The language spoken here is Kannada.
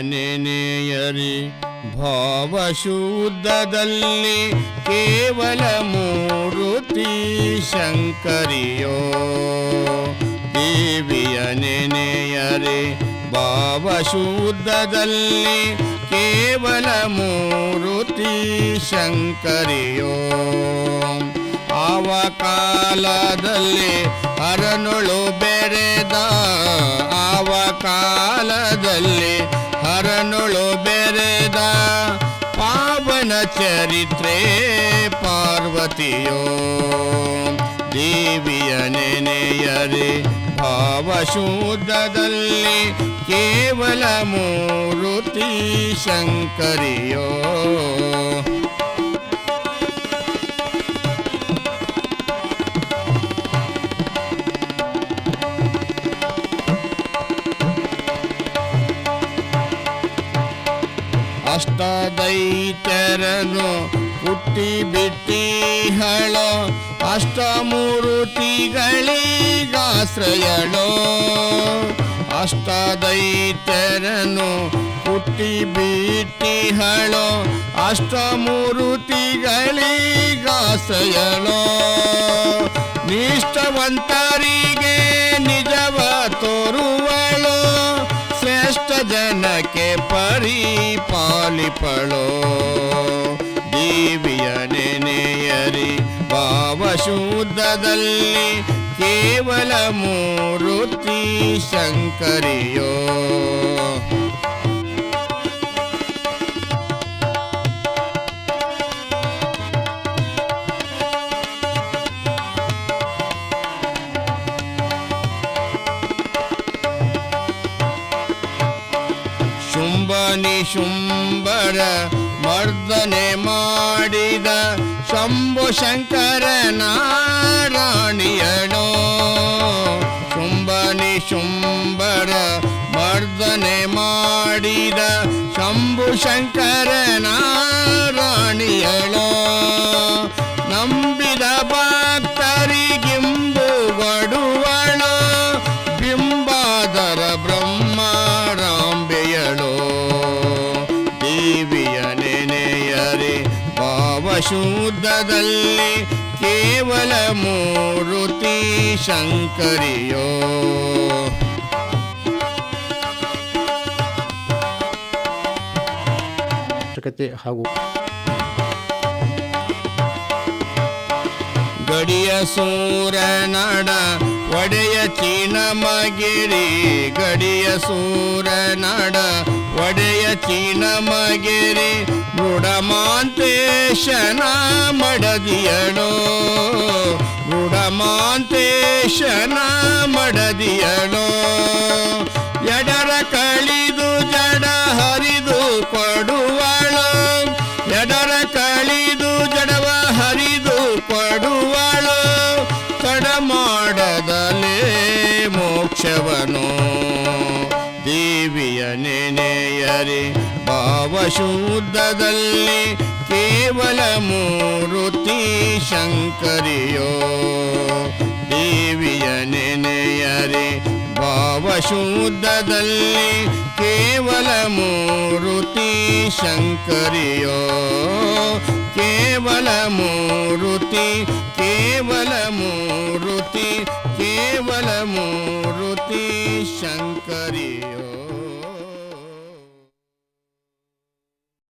ನೆನೆಯರಿ ಭಾವಶುದ್ಧದಲ್ಲಿ ಕೇವಲ ಮೂರುತಿ ಶಂಕರಿಯೋ. ದೇವಿಯ ನೆನೆಯರಿ ಭಾವಶುದ್ಧದಲ್ಲಿ ಕೇವಲ ಮೂರುತಿ ಶಂಕರಿಯೋ. ಅವಕಾಲದಲ್ಲಿ ಕಾಲದಲ್ಲಿ ಹರನುಳು ಬೆರೆದ ಕಾಲದಲ್ಲಿ ಹರನುಳು ಬೆರೆದ ಪಾವನ ಚರಿತ್ರೆ ಪಾರ್ವತಿಯೋ ದೇವಿಯ ನೆನೆಯರೆ ಭಾವಶುದ್ಧದಲ್ಲಿ ಕೇವಲ ಮೂರುತಿ ಶಂಕರಿಯೋ. ಅಷ್ಟದೈತ್ಯರನು ಹುಟ್ಟಿ ಬಿಟ್ಟಿ ಹಳೋ ಅಷ್ಟಮೂರುತಿಗಳಿಗಾಶ್ರಯಳೋ ಅಷ್ಟದೈತ್ಯರನು ಹುಟ್ಟಿ ಬಿಟ್ಟಿ ಹಳೋ ಅಷ್ಟಮೂರುತಿಗಳಿಗಾಶ್ರಯಳೋ ನಿಷ್ಠವಂತರಿಗೆ ನಿಜವ ತೋರುವಳು. ಶ್ರೇಷ್ಠ ಜನಕ್ಕೆ ಪರಿಪಾಲಿಪಳೋ ದೇವಿಯ ನೆನೆಯರಿ ಭಾವಶೂದ್ಧದಲ್ಲಿ ಕೇವಲ ಮೂರುತಿ ಶಂಕರಿಯೋ. ಶುಂಭನಿ ಶುಂಭರ ಮರ್ದನೆ ಮಾಡಿದ ಶಂಭು ಶಂಕರ ನಾರಾಣಿಯಣೋ ಶುಂಭನಿ ಶುಂಭರ ಮರ್ದನೆ ಮಾಡಿದ ಶಂಭು ಶಂಕರ ನಾರಾಣಿಯಳೋ ನಂಬಿದ ಭಕ್ತರಿಗಿಂಬು ಭಾವಶುದ್ಧದಲ್ಲಿ ಕೇವಲ ಮೂರುತಿ ಶಂಕರಿಯೋ. ಹಾಗೂ ಗಡಿಯ ಸೂರನಡ, ಒಡೆಯ ಚೀನಮಗಿರಿ. ಗಡಿಯ ಸೂರನಡ, ಒಡೆಯ ಚೀನಮಗಿರಿ. ಗುಡಮಾಂತೇಶನ ಮಡದಿಯಳೋ ಗುಡಮಾಂತೇಶನ ಮಡದಿಯಳೋ ಎಡರ ಕಳಿದು ಜಡ ಹರಿದು ಕೊಡುವಳು ಮೋಕ್ಷವನು ದೇವಿಯ ನೆನೆಯರೆ ಭಾವಶುದ್ಧದಲ್ಲಿ ಕೇವಲ ಮೂರುತಿ ಶಂಕರಿಯೋ. ದೇವಿಯ ನೆನೆಯರೆ ಭಾವಶುದ್ಧದಲ್ಲಿ ಕೇವಲ ಮೂರುತಿ ಶಂಕರಿಯೋ. ಕೇವಲ ಮೂರುತಿ ಕೇವಲ ಮೂರುತಿ ಕೇವಲ ಮೂರುತಿ ಶಂಕರಿಯೋ